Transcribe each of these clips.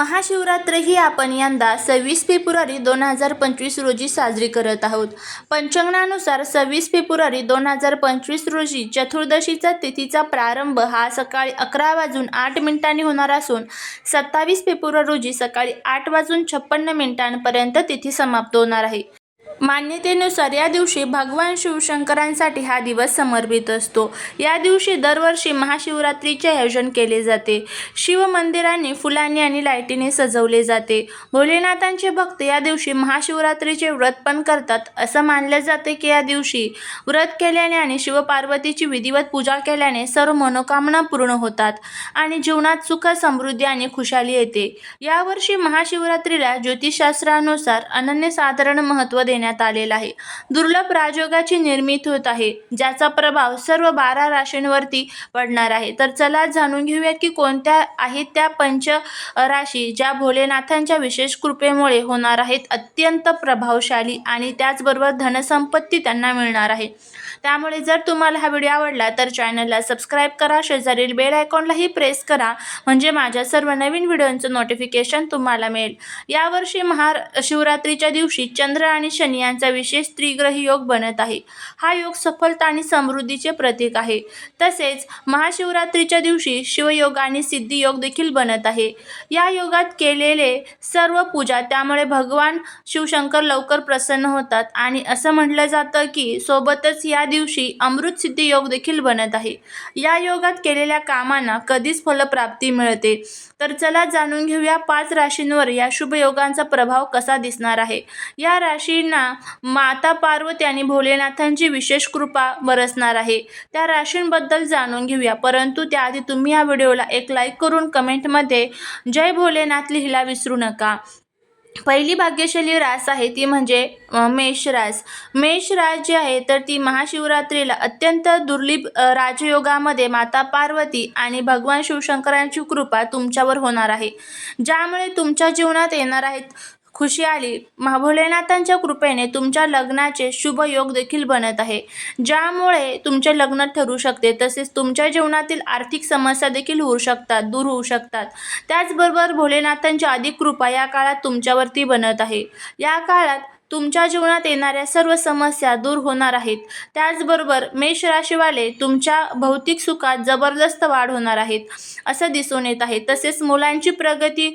महाशिवरात्र ही आपण यंदा सव्वीस फेब्रुवारी दोन हजार पंचवीस रोजी साजरी करत आहोत. पंचांगानुसार सव्वीस फेब्रुवारी दोन हजार पंचवीस रोजी चतुर्दशीचा तिथीचा प्रारंभ हा सकाळी अकरा वाजून आठ मिनिटांनी होणार असून सत्तावीस फेब्रुवारी रोजी सकाळी आठ वाजून छप्पन्न मिनिटांपर्यंत तिथी समाप्त होणार आहे. मान्यतेनुसार या दिवशी भगवान शिवशंकरांसाठी हा दिवस समर्पित असतो. या दिवशी दरवर्षी महाशिवरात्रीचे आयोजन केले जाते. शिवमंदिरांनी फुलांनी आणि लाईटीने सजवले जाते. भोलेनाथांचे भक्त या दिवशी महाशिवरात्रीचे व्रत पण करतात असं मानलं जाते की या दिवशी व्रत केल्याने आणि शिवपार्वतीची विधिवत पूजा केल्याने सर्व मनोकामना पूर्ण होतात आणि जीवनात सुख समृद्धी आणि खुशाली येते. यावर्षी महाशिवरात्रीला ज्योतिषशास्त्रानुसार अनन्यसाधारण महत्त्व देण्यात आलेला आहे. दुर्लभ राजयोगाची निर्मिती होत आहे ज्याचा प्रभाव सर्व बारा राशींवरती पडणार आहे. तर चला जाणून घेऊयात की कोणत्या आहेत त्या पंच राशी ज्या भोलेनाथांच्या विशेष कृपेमुळे होणार आहेत. अत्यंत प्रभावशाली आणि त्याचबरोबर धनसंपत्ती त्यांना मिळणार आहे. त्यामुळे जर तुम्हाला हा व्हिडिओ आवडला तर चॅनलला सबस्क्राईब करा शेजारील बेल आयकॉनलाही प्रेस करा म्हणजे माझ्या सर्व नवीन व्हिडिओंचं नोटिफिकेशन तुम्हाला मिळेल. यावर्षी महाशिवरात्रीच्या दिवशी चंद्र आणि शनी यांचा विशेष त्रिग्रही योग बनत आहे. हा योग सफलता आणि समृद्धीचे प्रतीक आहे. तसेच महाशिवरात्रीच्या दिवशी शिवयोग आणि सिद्धियोग देखील बनत आहे. या योगात केलेले सर्व पूजा त्यामुळे भगवान शिवशंकर लवकर प्रसन्न होतात आणि असं म्हटलं जातं की सोबतच या दिवशी अमृत सिद्धी योग देखील बनत आहे. या योगात केलेल्या कामांना कधीच फलप्राप्ती मिळते. तर चला जाणून घेऊया पाच राशींवर या शुभ योगांचा प्रभाव कसा दिसणार आहे. या राशींना माता पार्वती आणि भोलेनाथांची विशेष कृपा बरसणार आहे. त्या राशींबद्दल जाणून घेऊया. परंतु त्याआधी तुम्ही या व्हिडिओला एक लाईक करून कमेंटमध्ये जय भोलेनाथ लिहिला विसरू नका. पहिली भाग्यशाली रास आहे ती म्हणजे मेषरास मेष रास. मेष जी आहे तर ती महाशिवरात्रीला अत्यंत दुर्लभ राजयोगामध्ये माता पार्वती आणि भगवान शिवशंकरांची कृपा तुमच्यावर होणार आहे. ज्यामुळे तुमच्या जीवनात येणार आहेत खुशी आली. महाभोलेनाथांच्या कृपेने तुमच्या लग्नाचे शुभ योग देखील बनत आहे. ज्यामुळे तुमचे लग्न ठरू शकते तसेच तुमच्या जीवनातील आर्थिक समस्या देखील होऊ शकतात दूर होऊ शकतात. त्याचबरोबर भोलेनाथांची अधिक कृपा या काळात तुमच्यावरती बनत आहे. या काळात तुमच्या जीवनात येणाऱ्या सर्व समस्या दूर होणार आहेत. त्याचबरोबर मेष राशीवाले तुमच्या भौतिक सुखात जबरदस्त वाढ होणार आहेत असं दिसून येत आहे. तसेच मुलांची प्रगती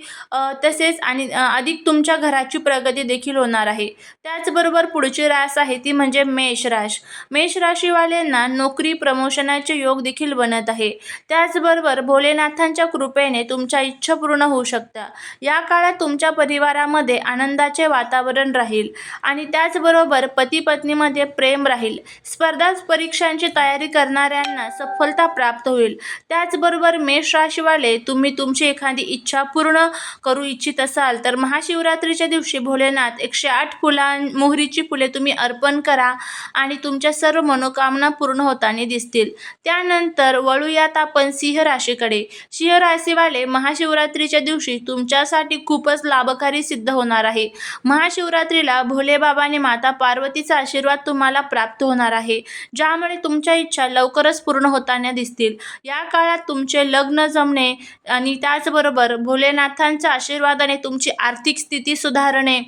तसेच आणि अधिक तुमच्या घराची प्रगती देखील होणार आहे. त्याचबरोबर पुढची रास आहे ती म्हणजे मेष राश. मेष राशीवाल्यांना नोकरी प्रमोशनाचे योग देखील बनत आहे. त्याचबरोबर भोलेनाथांच्या कृपेने तुमच्या इच्छा पूर्ण होऊ शकतात या काळात तुमच्या परिवारामध्ये आनंदाचे वातावरण राहील. आणि त्याचबरोबर पती पत्नीमध्ये प्रेम राहील. स्पर्धा परीक्षांची तयारी करणाऱ्यांना सफलता प्राप्त होईल. त्याचबरोबर मेष राशीवाले तुम्ही तुमची एखादी इच्छा पूर्ण करू इच्छित असाल तर महाशिवरात्रीच्या दिवशी भोलेनाथ एकशे आठ फुलां मोहरीची फुले तुम्ही अर्पण करा आणि तुमच्या सर्व मनोकामना पूर्ण होताना दिसतील. त्यानंतर वळूयात आपण सिंह राशीकडे. सिंह राशीवाले महाशिवरात्रीच्या दिवशी तुमच्यासाठी खूपच लाभकारी सिद्ध होणार आहे. महाशिवरात्रीला भोलेबाबाने माता पार्वतीचा आशीर्वाद तुम्हाला प्राप्त होणार आहे. ज्यामुळे तुमच्या इच्छा लवकरच पूर्ण होताना दिसतील. या काळात तुमचे लग्न जमणे आणि त्याचबरोबर भोलेनाथांच्या आशीर्वादाने तुमची आर्थिक स्थिती सुधारणे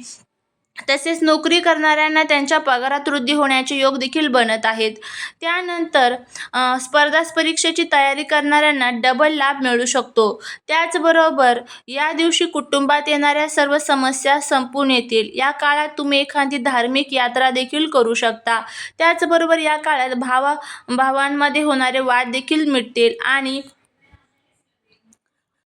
तसेच नोकरी करणाऱ्यांना त्यांच्या पगारात वृद्धी होण्याचे योग देखील बनत आहेत. त्यानंतर स्पर्धा परीक्षेची तयारी करणाऱ्यांना डबल लाभ मिळू शकतो. त्याचबरोबर या दिवशी कुटुंबात येणाऱ्या सर्व समस्या संपून येतील. या काळात तुम्ही एखादी धार्मिक यात्रा देखील करू शकता. त्याचबरोबर या काळात भावा भावांमध्ये होणारे वाद देखील मिटतील आणि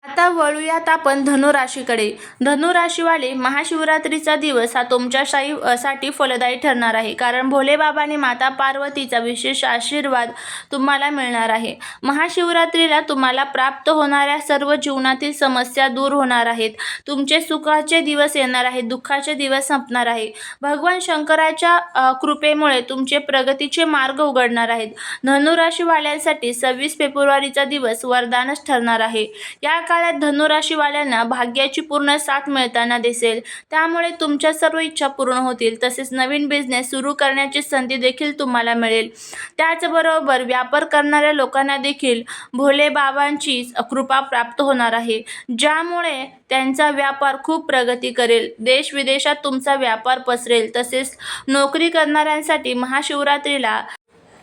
आता वळूयात आपण धनुराशीकडे. धनुराशीवाले महाशिवरात्रीचा दिवस हा तुमच्याशाही साठी फलदायी ठरणार आहे. कारण भोलेबाबा आणि माता पार्वतीचा विशेष आशीर्वाद तुम्हाला मिळणार आहे. महाशिवरात्रीला तुम्हाला प्राप्त होणाऱ्या सर्व जीवनातील समस्या दूर होणार आहेत. तुमचे सुखाचे दिवस येणार आहेत. दुःखाचे दिवस संपणार आहे. भगवान शंकराच्या कृपेमुळे तुमचे प्रगतीचे मार्ग उघडणार आहेत. धनुराशीवाल्यांसाठी सव्वीस फेब्रुवारीचा दिवस वरदानच ठरणार आहे. या काळात काळात धनुराशीवाल्यांना भाग्याची पूर्ण साथ मिळताना दिसेल. त्यामुळे तुमच्या सर्व इच्छा पूर्ण होतील. तसेच नवीन बिझनेस सुरू करण्याची संधी देखील तुम्हाला मिळेल. त्याचबरोबर व्यापार करणाऱ्या लोकांना देखील भोले बाबांची कृपा प्राप्त होणार आहे. ज्यामुळे त्यांचा व्यापार खूप प्रगती करेल. देश विदेशात तुमचा व्यापार पसरेल. तसेच नोकरी करणाऱ्यांसाठी महाशिवरात्रीला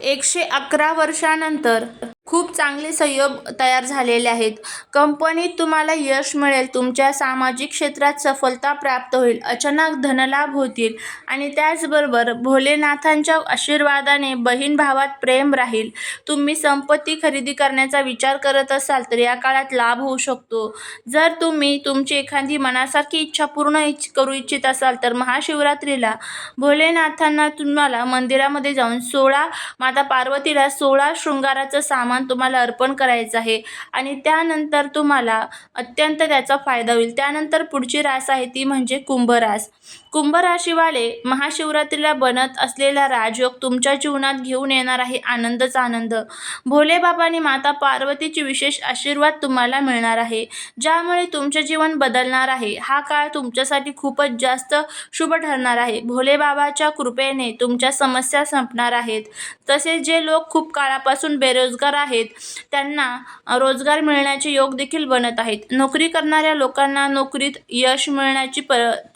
एकशे अकरा वर्षानंतर खूप चांगले सहयोग तयार झालेले आहेत. कंपनीत तुम्हाला यश मिळेल तुमच्या सामाजिक क्षेत्रात सफलता प्राप्त होईल अचानक धनलाभ होतील आणि त्याचबरोबर भोलेनाथांच्या आशीर्वादाने बहीण भावात प्रेम राहील. तुम्ही संपत्ती खरेदी करण्याचा विचार करत असाल तर या काळात लाभ होऊ शकतो. जर तुम्ही तुमची एखादी मनासारखी इच्छा पूर्ण इच्छ करू इच्छित असाल तर महाशिवरात्रीला भोलेनाथांना तुम्हाला मंदिरामध्ये जाऊन सोळा माता पार्वतीला सोळा शृंगाराचं सामान तुम्हाला अर्पण करायचं आहे. आणि त्यानंतर तुम्हाला अत्यंत त्याचा फायदा होईल. त्यानंतर पुढची रास आहे ती म्हणजे कुंभ रास कुंभ राशीवाले महाशिवरात्रीला बनत असलेला राजयोग तुमच्या जीवनात घेऊन येणार आहे आनंदच आनंद. भोले बाबा आणि माता पार्वतीची विशेष आशीर्वाद तुम्हाला मिळणार आहे. ज्यामुळे तुमचे जीवन बदलणार आहे. हा काळ तुमच्यासाठी खूपच जास्त शुभ ठरणार आहे. भोले बाबाच्या कृपेने तुमच्या समस्या संपणार आहेत. तसेच जे लोक खूप काळापासून बेरोजगार आहेत त्यांना रोजगार मिळण्याचे योग देखील बनत आहेत. नोकरी करणाऱ्या लोकांना नोकरीत यश मिळण्याची प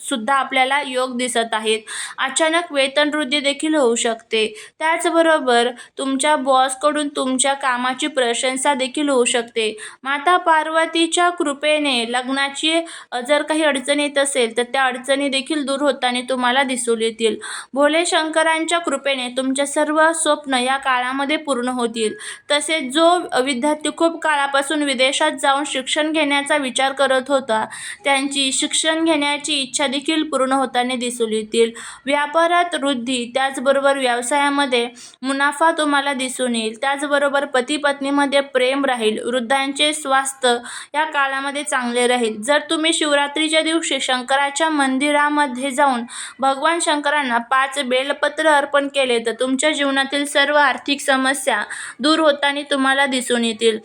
सुद्धा आपल्याला योग दिसत आहेत. अचानक वेतनवृद्धी देखील होऊ शकते. त्याचबरोबर तुमच्या बॉसकडून तुमच्या कामाची प्रशंसा देखील होऊ शकते. माता पार्वतीच्या कृपेने लग्नाची जर काही अडचण येत असेल तर त्या अडचणी देखील दूर होताना तुम्हाला दिसून येतील. भोले शंकरांच्या कृपेने तुमच्या सर्व स्वप्न या काळामध्ये पूर्ण होतील. तसेच जो विद्यार्थी खूप काळापासून विदेशात जाऊन शिक्षण घेण्याचा विचार करत होता त्यांची शिक्षण घेण्याची इच्छा देखील पूर्ण होताना दिसून येतील. व्यापारात वृद्धी त्याचबरोबर व्यवसायामध्ये मुनाफा तुम्हाला दिसून येईल. त्याचबरोबर पती पत्नीमध्ये प्रेम राहील. वृद्धांचे स्वास्थ्य या काळामध्ये चांगले राहील. जर तुम्ही शिवरात्रीच्या दिवशी शंकराच्या मंदिरामध्ये जाऊन भगवान शंकरांना पाच बेलपत्र अर्पण केले तर तुमच्या जीवनातील सर्व आर्थिक समस्या दूर होताना तुम्हाला दिसून येतील.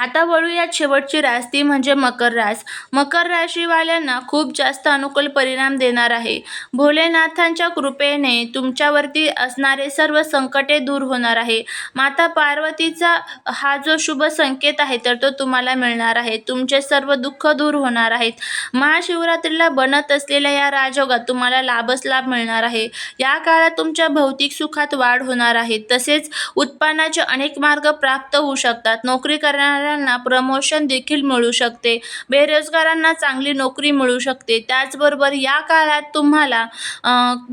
आता वळूयात शेवटची रास ती म्हणजे मकर रास. मकर राशीवाल्यांना खूप जास्त अनुकूल परिणाम देणार आहे. भोलेनाथांच्या कृपेने तुमच्यावरती असणारे सर्व संकटे दूर होणार आहे. माता पार्वतीचा हा जो शुभ संकेत आहे तर तो तुम्हाला मिळणार आहे. तुमचे सर्व दुःख दूर होणार आहेत. महाशिवरात्रीला बनत असलेल्या या राजयोगात तुम्हाला लाभच लाभ मिळणार आहे. या काळात तुमच्या भौतिक सुखात वाढ होणार आहे. तसेच उत्पन्नाचे अनेक मार्ग प्राप्त होऊ शकतात. नोकरी करणाऱ्यांना प्रमोशन देखील मिळू शकते. बेरोजगारांना चांगली नोकरी मिळू शकते. त्याचबरोबर या काळात तुम्हाला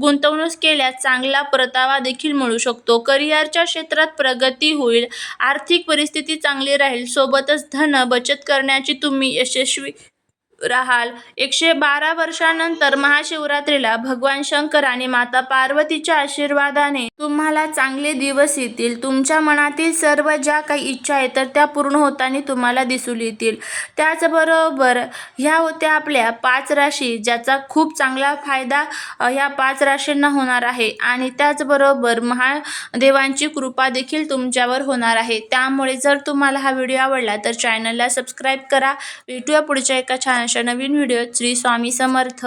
गुंतवणूक केल्यास चांगला परतावा देखील मिळू शकतो. करिअरच्या क्षेत्रात प्रगती होईल. आर्थिक परिस्थिती चांगली राहील. सोबतच धन बचत करण्याची तुम्ही यशस्वी राहाल. एकशे बारा वर्षानंतर महाशिवरात्रीला भगवान शंकर आणि माता पार्वतीच्या आशीर्वादाने तुम्हाला चांगले दिवस येतील. तुमच्या मनातील सर्व ज्या काही इच्छा आहेत तर त्या पूर्ण होताना तुम्हाला दिसून येतील. त्याचबरोबर ह्या होत्या आपल्या पाच राशी ज्याचा खूप चांगला फायदा ह्या पाच राशींना होणार आहे. आणि त्याचबरोबर महादेवांची कृपा देखील तुमच्यावर होणार आहे. त्यामुळे जर तुम्हाला हा व्हिडिओ आवडला तर चॅनलला सबस्क्राईब करा. भेटूया पुढच्या एका छान अशा नवीन व्हिडिओत श्री स्वामी समर्थ.